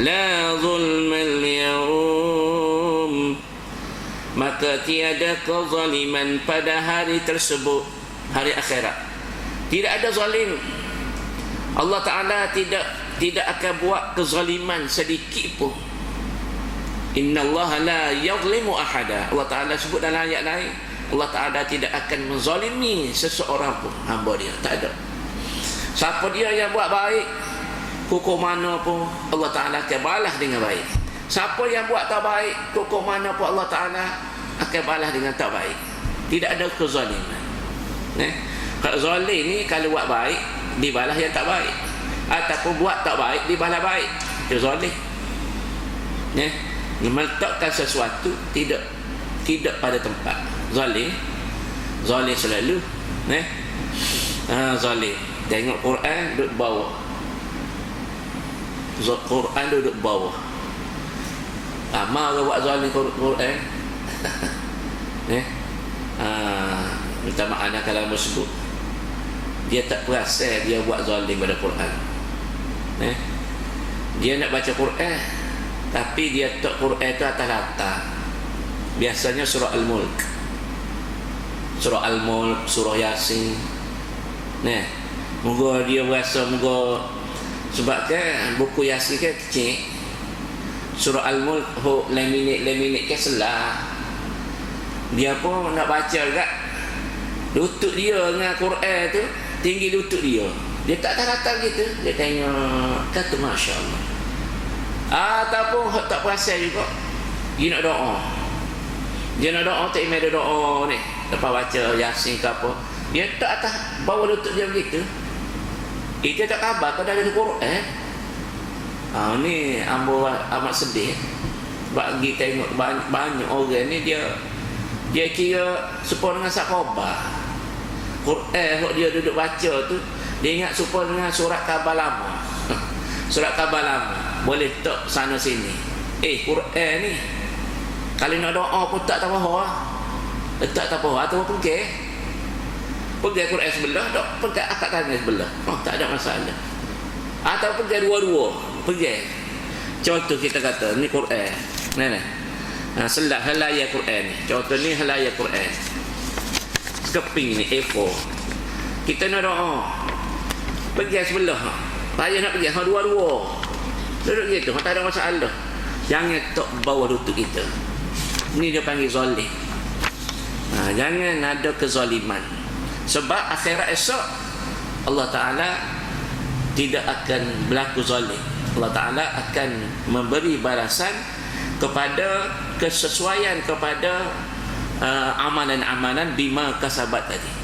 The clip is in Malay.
la zulmal yawm maka tiada kezaliman pada hari tersebut hari akhirat. Tidak ada zalim. Allah Taala tidak tidak akan buat kezaliman sedikit pun. Inna Allah la yadlimu ahada. Allah Ta'ala sebut dalam ayat lain Allah Ta'ala tidak akan menzalimi seseorang pun. Hamba dia. Tak ada. Siapa dia yang buat baik hukum mana pun Allah Ta'ala akan balas dengan baik. Siapa yang buat tak baik hukum mana pun Allah Ta'ala akan balas dengan tak baik. Tidak ada kezaliman. Eh? kalau zalim ni kalau buat baik dibalas yang tak baik. Ataupun buat tak baik dibalas baik. Itu zalim. Eh? meletakkan sesuatu tidak tidak pada tempat. Zalim. Zalim selalu. Eh? Ha, zalim. Tengok Quran duduk bawah Quran duduk bawah. Lama ke buat zalim Quran? Eh? Ha, minta maaf kalau sebut dia tak perasan dia buat zalim pada Quran. Eh? Dia nak baca Quran tapi dia tak Quran itu atas latar. Biasanya surah Al-Mulk. Surah Al-Mulk surah Yasin. Nah moga dia rasa moga sebab kan buku Yasin kan kecil. Surah Al-Mulk ho laminate laminate ke selah. Dia pun nak baca juga. Lutut dia dengan Quran tu tinggi lutut dia. Dia tak tahu gitu. Dia tengok kata Masya Allah ataupun tak perasan juga. Dia nak doa. Dia nak doa tak imam doa ni. Lepas baca yasin ke apa. Dia tak atas bawa lutut dia begitu itu tak khabar kau dah ada Quran eh? ha, ni ambo amat sedih. Bagi tengok banyak, banyak orang ni dia dia kira supaya dengan sakoba Quran kalau dia duduk baca tu dia ingat supaya dengan surat kabar lama. Surat kabar lama. Boleh tak sana sini. Eh Quran ni. Kalau nak doa pun tak tahu apa tak tahu apa atau pergi pergi Quran sebelah tak? Pergi akak tangan sebelah. Oh, tak ada masalah. Atau pergi dua-dua. Pergi contoh kita kata ni Quran. Ni ni. Ha, selah halaya Quran ni. Contoh ni halaya Quran. Keping ni A4 kita nak doa. Pergi sebelah payah nak pergi ha dua-dua. Duduk gitu, tak ada masalah. Jangan tok bawa lutut kita. Ini dia panggil zalim. Ha, jangan ada kezaliman. Sebab akhirat esok Allah Ta'ala tidak akan berlaku zalim. Allah Ta'ala akan memberi balasan kepada kesesuaian kepada uh, amalan-amalan bima kasabat tadi.